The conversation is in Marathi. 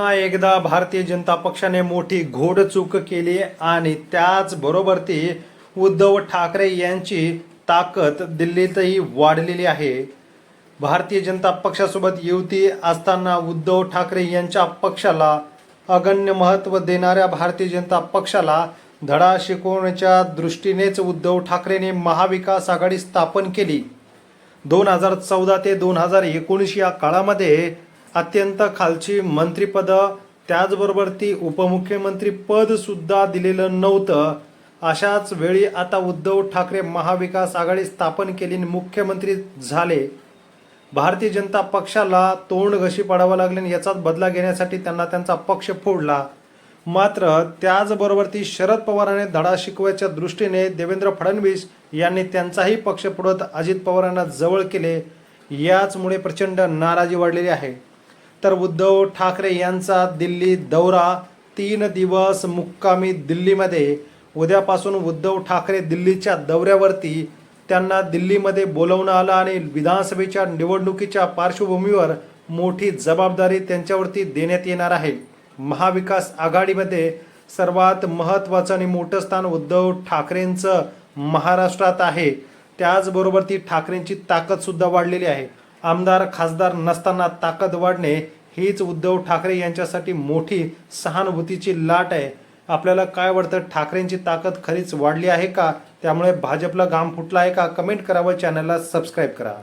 पुन्हा एकदा भारतीय जनता पक्षाने मोठी घोडचूक केली आणि त्याचबरोबर ती उद्धव ठाकरे यांची ताकद दिल्लीतही वाढलेली आहे. भारतीय जनता पक्षासोबत युती असताना उद्धव ठाकरे यांच्या पक्षाला अगण्य महत्त्व देणाऱ्या भारतीय जनता पक्षाला धडा शिकवण्याच्या दृष्टीनेच उद्धव ठाकरेने महाविकास आघाडी स्थापन केली. दोन हजार चौदा ते दोन हजार एकोणीस या काळामध्ये अत्यंत खालची मंत्रिपदं त्याचबरोबर ती उपमुख्यमंत्री पद सुद्धा दिलेलं नव्हतं. अशाच वेळी आता उद्धव ठाकरे महाविकास आघाडी स्थापन केली आणि मुख्यमंत्री झाले. भारतीय जनता पक्षाला तोंड घशी पाडावं लागले आणि याचाच बदला घेण्यासाठी त्यांना त्यांचा पक्ष फोडला. मात्र त्याचबरोबर ती शरद पवारांनी धडा शिकवायच्या दृष्टीने देवेंद्र फडणवीस यांनी त्यांचाही पक्ष फोडत अजित पवारांना जवळ केले. याचमुळे प्रचंड नाराजी वाढलेली आहे. तर उद्धव ठाकरे यांचा दिल्ली दौरा तीन दिवस मुक्कामी दिल्लीमध्ये. उद्यापासून उद्धव ठाकरे दिल्लीच्या दौऱ्यावरती त्यांना दिल्लीमध्ये बोलवणं आलं आणि विधानसभेच्या निवडणुकीच्या पार्श्वभूमीवर मोठी जबाबदारी त्यांच्यावरती देण्यात येणार आहे. महाविकास आघाडीमध्ये सर्वात महत्त्वाचं आणि मोठं स्थान उद्धव ठाकरेंचं महाराष्ट्रात आहे. त्याचबरोबर ती ठाकरेंची ताकदसुद्धा वाढलेली आहे. आमदार खासदार नसताना ताकद वाढणे हीच उद्धव ठाकरे यांच्यासाठी मोठी सहानुभूतीची लाट आहे. आपल्याला काय वाटतं? ठाकरेंची ताकद खरीच वाढली आहे का? त्यामुळे भाजपला घाम फुटला आहे का? कमेंट करावं चॅनलला सबस्क्राईब करा.